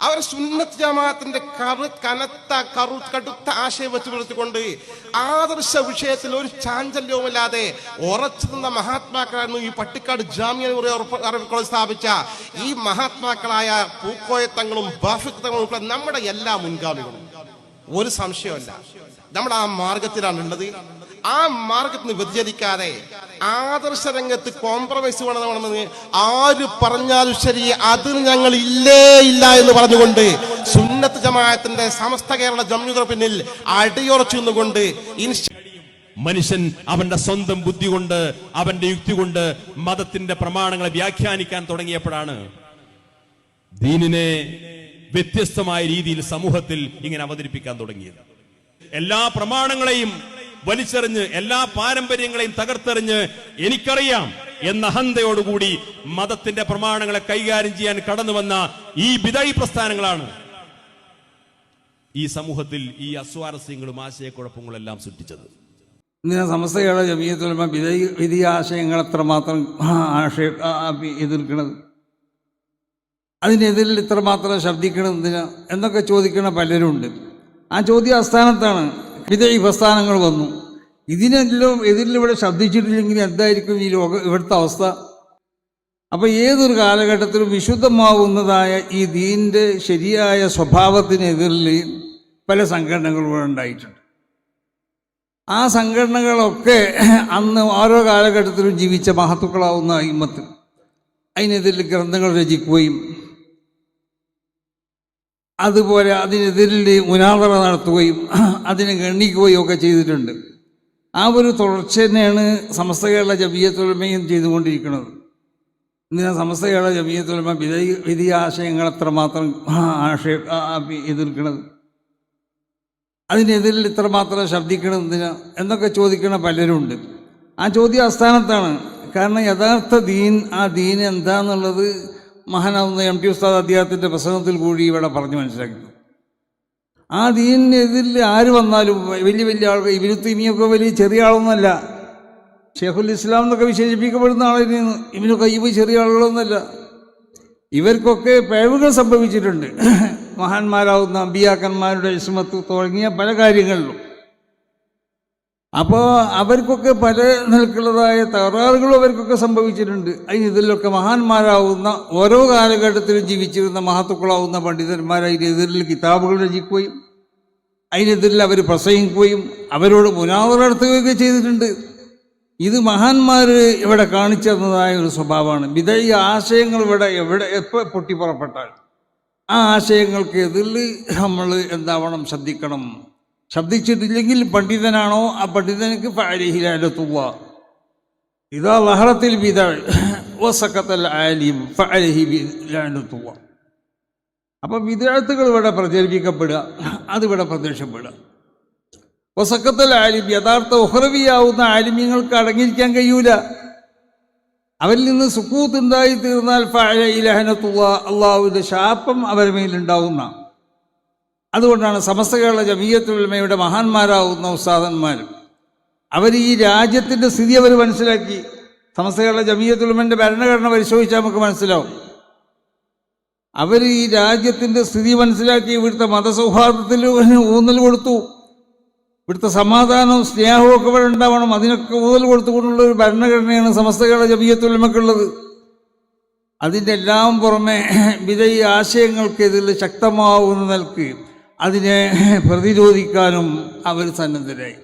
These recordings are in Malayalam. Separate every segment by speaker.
Speaker 1: അവർ സുന്നത്ത് ജമാഅത്തിന്റെ കറു കനത്ത കറു കടുത്ത ആശയം വെച്ച് പുലർത്തിക്കൊണ്ട് ആദർശ വിഷയത്തിൽ ഒരു ചാഞ്ചല്യവുമില്ലാതെ ഉറച്ചു നിന്ന മഹാത്മാക്കളായിരുന്നു ഈ പട്ടിക്കാട് ജാമ്യ കോളേജ് സ്ഥാപിച്ച. ഈ മഹാത്മാക്കളായ പൂക്കോയത്തങ്ങളും ബാഫിത്തങ്ങളും ഉൾപ്പെടെ നമ്മുടെ എല്ലാ മുൻഗാമികളും. ഒരു സംശയമല്ല നമ്മൾ ആ മാർഗത്തിലാണ് ഉള്ളത് ആ മാർഗത്തിന് നിന്ന് വ്യതിചലിക്കാതെ ആദർശ രംഗത്ത് കോംപ്രമൈസ് വേണമെന്ന് ആര് പറഞ്ഞാലും ശരി അതിൽ ഞങ്ങൾ ഇല്ലേ ഇല്ല എന്ന് പറഞ്ഞുകൊണ്ട് സുന്നത്ത് ജമാഅത്തിന്റെ സമസ്ത കേരള ജമ്മുയുടെ പിന്നിൽ അടിയുറച്ചു നിന്നുകൊണ്ട്
Speaker 2: മനുഷ്യൻ അവന്റെ സ്വന്തം ബുദ്ധി കൊണ്ട് അവന്റെ യുക്തി കൊണ്ട് മതത്തിന്റെ പ്രമാണങ്ങളെ വ്യാഖ്യാനിക്കാൻ തുടങ്ങിയപ്പോഴാണ് ദീനിനെ വ്യത്യസ്തമായ രീതിയിൽ സമൂഹത്തിൽ ഇങ്ങനെ അവതരിപ്പിക്കാൻ തുടങ്ങിയത്. എല്ലാ പ്രമാണങ്ങളെയും വലിച്ചെറിഞ്ഞ് എല്ലാ പാരമ്പര്യങ്ങളെയും തകർത്തെറിഞ്ഞ് എനിക്കറിയാം എന്ന അഹന്തയോടുകൂടി മതത്തിന്റെ പ്രമാണങ്ങളെ കൈകാര്യം ചെയ്യാൻ കടന്നു വന്ന ഈ വിതഴി പ്രസ്ഥാനങ്ങളാണ്. ഈ സമൂഹത്തിൽ ഈ അസ്വാരസ്യങ്ങളും ആശയക്കുഴപ്പങ്ങളും എല്ലാം സൃഷ്ടിച്ചത്.
Speaker 3: ഇന്ന് സമസ്തകളെ ജമീയത്തുലമ വിധി വിധി ആശയങ്ങൾ എത്രമാത്രം ആശയ എതിർക്കണത്? അതിനെതിരിൽ ഇത്രമാത്രം ശബ്ദിക്കണം എന്തിനാ? എന്നൊക്കെ പലരും പലരുണ്ട്. ആ ചോദ്യ അസ്ഥാനത്താണ് വിധേയ പ്രസ്ഥാനങ്ങൾ വന്നു. ഇതിനെല്ലാം എതിരിലിവിടെ ശബ്ദിച്ചിട്ടില്ലെങ്കിൽ എന്തായിരിക്കും ഈ ലോക ഇവിടുത്തെ അവസ്ഥ? അപ്പോൾ ഏതൊരു കാലഘട്ടത്തിലും വിശുദ്ധമാവുന്നതായ ഈ ദീന്റെ ശരിയായ സ്വഭാവത്തിനെതിരിൽ പല സംഘടനകളും ഉണ്ടായിട്ടുണ്ട്. ആ സംഘടനകളൊക്കെ അന്ന് ഓരോ കാലഘട്ടത്തിലും ജീവിച്ച മഹത്തുക്കളാവുന്ന അയിമത്ത് അതിനെതിരിൽ ഗ്രന്ഥങ്ങൾ രചിക്കുകയും അതുപോലെ അതിനെതിരിൽ മുനാദറ നടത്തുകയും അതിനെ ഗണ്ണിക്കുകയും ഒക്കെ ചെയ്തിട്ടുണ്ട്. ആ ഒരു തുടർച്ച തന്നെയാണ് സമസ്ത കേരള ജബീയത്തൊലമയും ചെയ്തുകൊണ്ടിരിക്കുന്നത്. ഇന്ന് സമസ്ത കേരള ജബീയത്തൊലമ വിധി വിധി ആശയങ്ങൾ എത്രമാത്രം ആശയ എതിർക്കുന്നത് അതിനെതിരിൽ ഇത്രമാത്രം ശബ്ദിക്കണം എന്തിനാ? എന്നൊക്കെ ചോദിക്കുന്ന പലരുണ്ട്. ആ ചോദ്യം അസ്ഥാനത്താണ് കാരണം യഥാർത്ഥ ദീൻ ആ ദീൻ എന്താന്നുള്ളത് മഹാനാവുന്ന എം ടി ഉസ്താദ് അദ്ദേഹത്തിന്റെ പ്രസംഗത്തിൽ കൂടി ഇവിടെ പറഞ്ഞു മനസ്സിലാക്കി. ആ ദീനിനെതിൽ ആര് വന്നാലും വലിയ വലിയ ആളുകൾ ഇവർ തിമിയൊക്കെ വലിയ ചെറിയ ആളൊന്നുമല്ല ഷെയ്ഖുൽ ഇസ്ലാം എന്നൊക്കെ വിശേഷിപ്പിക്കപ്പെടുന്ന ആളിന് ഇവന് കയ്യബ് ചെറിയ ആളുകളൊന്നുമല്ല ഇവർക്കൊക്കെ പിഴവുകൾ സംഭവിച്ചിട്ടുണ്ട്. മഹാന്മാരാവുന്ന അമ്പിയാക്കന്മാരുടെ ഇസ്മത്ത് തുടങ്ങിയ പല കാര്യങ്ങളിലും. അപ്പോൾ അവർക്കൊക്കെ പല നിലക്കുള്ളതായ തകരാറുകളും അവർക്കൊക്കെ സംഭവിച്ചിട്ടുണ്ട്. അതിന് ഇതിലൊക്കെ മഹാന്മാരാവുന്ന ഓരോ കാലഘട്ടത്തിലും ജീവിച്ചിരുന്ന മഹത്തുക്കളാവുന്ന പണ്ഡിതന്മാർ അതിനെതിരിൽ കിതാബുകൾ രചിക്കുകയും അതിനെതിരിൽ അവർ പ്രസംഗിക്കുകയും അവരോട് മുനാവറ നടത്തുകയൊക്കെ ചെയ്തിട്ടുണ്ട്. ഇത് മഹാന്മാർ ഇവിടെ കാണിച്ചു തന്നതായ ഒരു സ്വഭാവമാണ്. വിധേയ ആശയങ്ങൾ ഇവിടെ എവിടെ എപ്പോൾ പൊട്ടിപ്പുറപ്പെട്ടാൽ ആ ആശയങ്ങൾക്ക് എതിരിൽ നമ്മൾ എന്താവണം ശ്രദ്ധിക്കണം. ശബ്ദിച്ചിട്ടില്ലെങ്കിൽ പണ്ഡിതനാണോ? ആ പണ്ഡിതനക്ക് ഫഅലിഹിലാലത്തുള്ള ഇതാ ലഹറത്തിൽ വിത വസക്കത്തൽ ആലിം ഫഅലിഹി ലാനത്തുള്ള അപ്പം വിദ്യാർത്ഥികൾ ഇവിടെ പ്രചരിപ്പിക്കപ്പെടുക അതിവിടെ പ്രത്യക്ഷപ്പെടുക. വസക്കത്തൽ ആലിം യഥാർത്ഥ ഉഹ്രവിയാവുന്ന ആലിമ്യങ്ങൾക്ക് അടങ്ങിയിരിക്കാൻ കഴിയൂല. അവരിൽ നിന്ന് സുക്കൂത്ത് ഉണ്ടായി തീർന്നാൽ ഫഅല ഇലഹനത്തുള്ള അള്ളാഹുവിന്റെ ശാപം അവരുടെ മേലുണ്ടാവുന്ന അതുകൊണ്ടാണ് സമസ്ത കേരള ജമീയത്തുലമയുടെ മഹാന്മാരാകുന്ന ഉസ്താദന്മാരും അവർ ഈ രാജ്യത്തിന്റെ സ്ഥിതി അവർ മനസ്സിലാക്കി. സമസ്ത കേരള ജമീയത്തുലമന്റെ ഭരണഘടന പരിശോധിച്ചാൽ നമുക്ക് മനസ്സിലാവും. അവർ ഈ രാജ്യത്തിന്റെ സ്ഥിതി മനസ്സിലാക്കി ഇവിടുത്തെ മതസൗഹാർദ്ദത്തിൽ ഊന്നൽ കൊടുത്തു. ഇവിടുത്തെ സമാധാനവും സ്നേഹവും ഒക്കെ ഇവിടെ ഉണ്ടാവണം. അതിനൊക്കെ ഊന്നൽ കൊടുത്തുകൊണ്ടുള്ള ഒരു ഭരണഘടനയാണ് സമസ്ത കേരള ജമീയത്തുലമക്കുള്ളത് അതിന്റെ എല്ലാം പുറമെ ആശയങ്ങൾക്ക് ഇതിൽ ശക്തമാവുന്ന നിലയ്ക്ക് അതിനെ പ്രതിരോധിക്കാനും അവർ സന്നദ്ധരായി.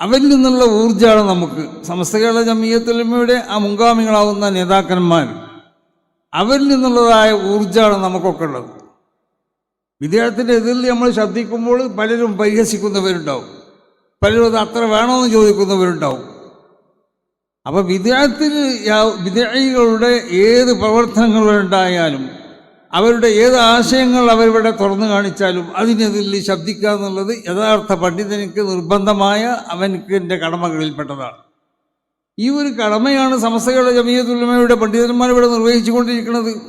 Speaker 3: അവരിൽ നിന്നുള്ള ഊർജമാണ് നമുക്ക്. സമസ്ത കേരള ജമീയത്തുലമയുടെ ആ മുൻഗാമികളാവുന്ന നേതാക്കന്മാർ അവരിൽ നിന്നുള്ളതായ ഊർജമാണ് നമുക്കൊക്കെ ഉള്ളത്. വിദ്യാർത്ഥിന്റെ എതിരിൽ നമ്മൾ ശബ്ദിക്കുമ്പോൾ പലരും പരിഹസിക്കുന്നവരുണ്ടാവും. പലരും അത് അത്ര വേണമെന്ന് ചോദിക്കുന്നവരുണ്ടാവും. അപ്പോൾ വിദ്യാർത്ഥി വിദ്യാർത്ഥികളുടെ ഏത് പ്രവർത്തനങ്ങളുണ്ടായാലും അവരുടെ ഏത് ആശയങ്ങൾ അവരിവിടെ തുറന്നു കാണിച്ചാലും അതിനെതിരിൽ ശബ്ദിക്കുക എന്നുള്ളത് യഥാർത്ഥ പണ്ഡിതനിക്ക് നിർബന്ധമായ അവനക്ക് എന്റെ കടമകളിൽപ്പെട്ടതാണ്. ഈ ഒരു കടമയാണ് സമസ്തകളുടെ ജമീയത്തുലമയുടെ പണ്ഡിതന്മാർ ഇവിടെ നിർവഹിച്ചു കൊണ്ടിരിക്കുന്നത്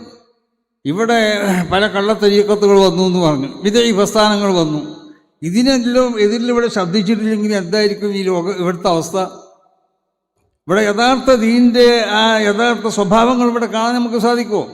Speaker 3: ഇവിടെ പല കള്ളത്തരീക്കത്തുകൾ വന്നു എന്ന് പറഞ്ഞു. വിധേയ പ്രസ്ഥാനങ്ങൾ വന്നു. ഇതിനെല്ലാം എതിരിലിവിടെ ശബ്ദിച്ചിട്ടില്ലെങ്കിൽ എന്തായിരിക്കും ഈ ലോക ഇവിടുത്തെ അവസ്ഥ? ഇവിടെ യഥാർത്ഥ ദീന്റെ ആ യഥാർത്ഥ സ്വഭാവങ്ങൾ ഇവിടെ കാണാൻ നമുക്ക് സാധിക്കുമോ?